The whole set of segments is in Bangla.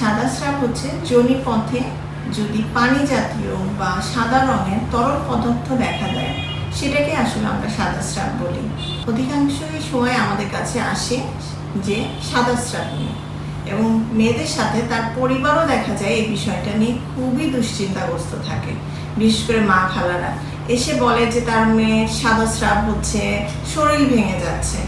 সাদা স্রাব হচ্ছে যোনি পথে যদি পানি জাতীয় বা সাদা রঙের তরল পদার্থ দেখা দেয়। সেটাকে আসলে আমরা সাদা স্রাব বলি। অধিকাংশই সময় আমাদের কাছে আসে যে সাদা স্রাব নিয়ে। এবং মেয়েদের সাথে তার পরিবারও দেখা যায় এই বিষয়টা নিয়ে খুবই দুশ্চিন্তাগ্রস্ত থাকে। বিশেষ করে মা খালারা। এসে বলে যে তার মেয়ের সাদা স্রাব হচ্ছে, শরীর ভেঙে যাচ্ছে।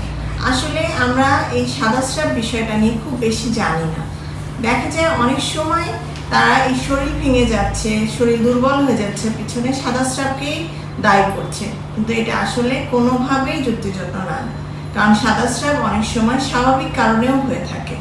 আসলে আমরা এই সাদা স্রাব বিষয়টা নিয়ে খুব বেশি জানি না। দেখা যায় অনেক সময় তারা এই শরীর ভেঙে যাচ্ছে, শরীর দুর্বল হয়ে যাচ্ছে, পিছনে সাদা স্রাবকেই দায়ী করছে। কিন্তু এটা আসলে কোনোভাবেই যুক্তিযুক্ত না কারণ সাদা স্রাব অনেক সময় স্বাভাবিক কারণেও হয়ে থাকে।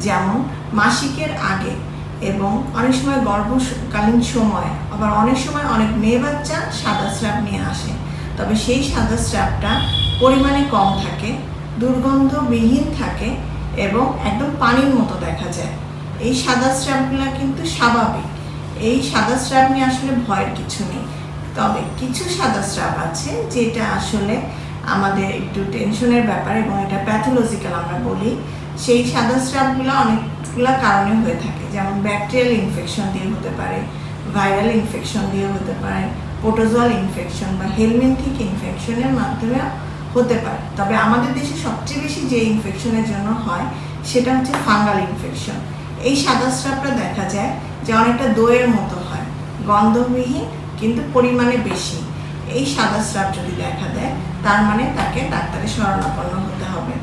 যেমন মাসিকের আগে এবং অনেক সময় গর্ভকালীন সময়। আবার অনেক সময় অনেক মেয়ে বাচ্চা সাদা স্রাব নিয়ে আসে। তবে সেই সাদা স্রাবটা পরিমাণে কম থাকে, দুর্গন্ধবিহীন থাকে এবং একদম পানির মতো দেখা যায়। এই সাদা স্রাবগুলো কিন্তু স্বাভাবিক। এই সাদা স্রাব নিয়ে আসলে ভয়ের কিছু নেই। তবে কিছু সাদা স্রাব আছে যেটা আসলে আমাদের একটু টেনশনের ব্যাপার এবং এটা প্যাথোলজিক্যাল আমরা বলি। সেই সাদা স্রাবগুলো অনেকগুলো কারণে হয়ে থাকে। যেমন ব্যাকটেরিয়াল ইনফেকশন দিয়ে হতে পারে, ভাইরাল ইনফেকশন দিয়ে হতে পারে পোটোজল ইনফেকশন বা হেলমেন্থিক ইনফেকশনের মাধ্যমে হতে পারে। তবে আমাদের দেশে সবচেয়ে বেশি যে ইনফেকশনের জন্য হয়, সেটা হচ্ছে ফাঙ্গাল ইনফেকশন। এই সাদা স্রাবটা দেখা যায় যে অনেকটা দইয়ের মতো হয় গন্ধবিহীন কিন্তু পরিমাণে বেশি। এই সাদা স্রাব যদি দেখা দেয়, তার মানে তাকে ডাক্তারের শরণাপন্ন হতে হবে।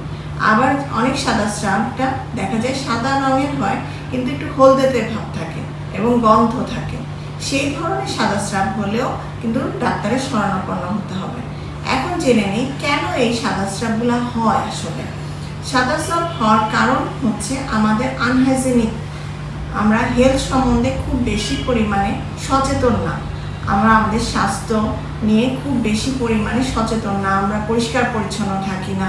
আবার অনেক সাদা স্রাবটা দেখা যায় সাদা রঙের হয়, কিন্তু একটু হলদেতে ভাব থাকে এবং গন্ধ থাকে। সেই ধরনের সাদা স্রাব হলেও কিন্তু ডাক্তারের শরণাপন্ন হতে হবে। এখন জেনে নিই কেন এই সাদা স্রাবগুলো হয় আসলে? সাদা স্রাব হওয়ার কারণ হচ্ছে আমাদের আনহাইজেনিক আমরা হেলথ সম্বন্ধে খুব বেশি পরিমাণে সচেতন না। আমরা আমাদের স্বাস্থ্য নিয়ে খুব বেশি পরিমাণে সচেতন না, আমরা পরিষ্কার পরিচ্ছন্ন থাকি না।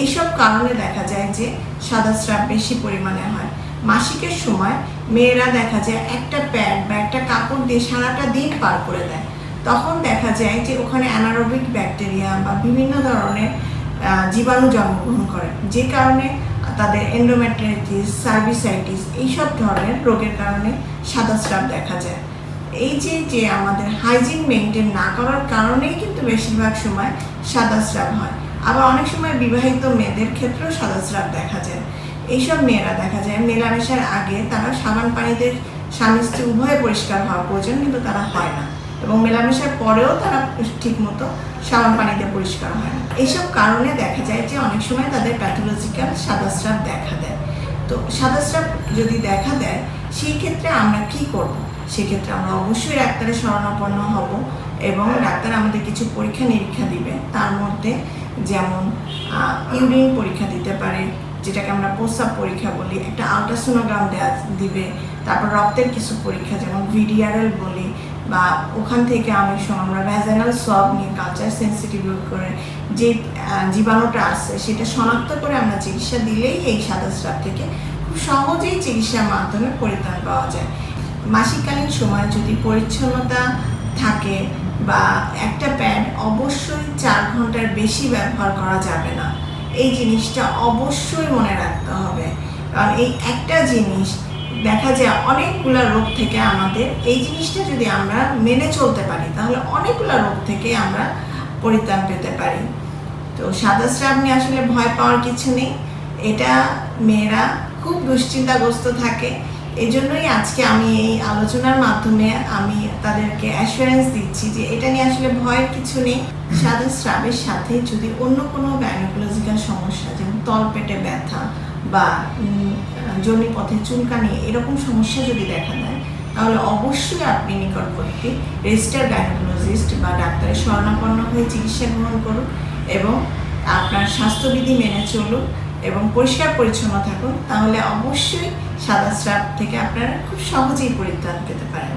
এইসব কারণে দেখা যায় যে সাদা স্রাব বেশি পরিমাণে হয়। মাসিকের সময় মেয়েরা দেখা যায় একটা প্যাড বা একটা কাপড় দিয়ে সারাটা দিন পার করে দেয়। তখন দেখা যায় যে ওখানে অ্যানারোবিক ব্যাকটেরিয়া বা বিভিন্ন ধরনের জীবাণু জন্মগ্রহণ করে, যে কারণে তাদের এন্ডোমেট্রাইটিস সার্ভিসাইটিস এইসব ধরনের রোগের কারণে সাদা স্রাব দেখা যায়। এই যে যে আমাদের হাইজিন মেনটেন না করার কারণেই কিন্তু বেশিরভাগ সময় সাদা স্রাব হয়। আবার অনেক সময় বিবাহিত মেয়েদের ক্ষেত্রেও সাদা স্রাব দেখা যায়। এইসব মেয়েরা দেখা যায়, মেলামেশার আগে তারা সাবান পানিতে স্বামী স্ত্রী উভয়ে পরিষ্কার হওয়া প্রয়োজন, কিন্তু তারা হয় না। এবং মেলামেশার পরেও তারা ঠিক মতো সাবান পানিতে পরিষ্কার হয় না। এইসব কারণে দেখা যায় যে অনেক সময় তাদের প্যাথোলজিক্যাল সাদা স্রাব দেখা দেয়। তো সাদা স্রাব যদি দেখা দেয়, সেই ক্ষেত্রে আমরা কি করব? সেক্ষেত্রে আমরা অবশ্যই ডাক্তারের শরণাপন্ন হব এবং ডাক্তার আমাদের কিছু পরীক্ষা নিরীক্ষা দিবে। তার মধ্যে যেমন ইউরিন পরীক্ষা দিতে পারে, যেটাকে আমরা প্রস্রাব পরীক্ষা বলি, একটা আলট্রাসোনোগ্রাম দেওয়া দিবে। তারপর রক্তের কিছু পরীক্ষা, যেমন ভিডিআরএল বলি বা ওখান থেকে অনেক সময় আমরা ভ্যাজানাল সব নিয়ে কালচার সেন্সিটিভ করে যে জীবাণুটা আসছে সেটা শনাক্ত করে আমরা চিকিৎসা দিলেই এই সাদা স্রাব থেকে খুব সহজেই চিকিৎসার মাধ্যমে পরিত্রাণ পাওয়া যায়। মাসিককালীন সময় যদি পরিচ্ছন্নতা থাকে বা একটা প্যাড অবশ্যই চার ঘণ্টার বেশি ব্যবহার করা যাবে না। এই জিনিসটা অবশ্যই মনে রাখতে হবে। কারণ এই একটা জিনিস দেখা যায় অনেকগুলো রোগ থেকে আমাদের। এই জিনিসটা যদি আমরা মেনে চলতে পারি, তাহলে অনেকগুলো রোগ থেকে আমরা পরিত্রাণ পেতে পারি। তো সাদা স্রাব নিয়ে আসলে ভয় পাওয়ার কিছু নেই। এটা মেয়েরা খুব দুশ্চিন্তাগ্রস্ত থাকে। এই জন্যই আজকে আমি এই আলোচনার মাধ্যমে আমি তাদেরকে অ্যাসুরেন্স দিচ্ছি যে এটা নিয়ে আসলে ভয়ের কিছু নেই। সাদা স্রাবের সাথে যদি অন্য কোনো গাইনোকোলজিক্যাল সমস্যা, যেমন তলপেটে ব্যথা বা জনিপথে চুলকানি এরকম সমস্যা যদি দেখা দেয়, তাহলে অবশ্যই আপনি নিকটবর্তী রেজিস্টার গাইনোকোলজিস্ট বা ডাক্তারের শরণাপন্ন হয়ে চিকিৎসা গ্রহণ করুন এবং আপনার স্বাস্থ্যবিধি মেনে চলুন এবং পরিষ্কার পরিচ্ছন্ন থাকুন, তাহলে অবশ্যই সাদা স্রাব থেকে আপনারা খুব সহজেই পরিত্রাণ পেতে পারেন।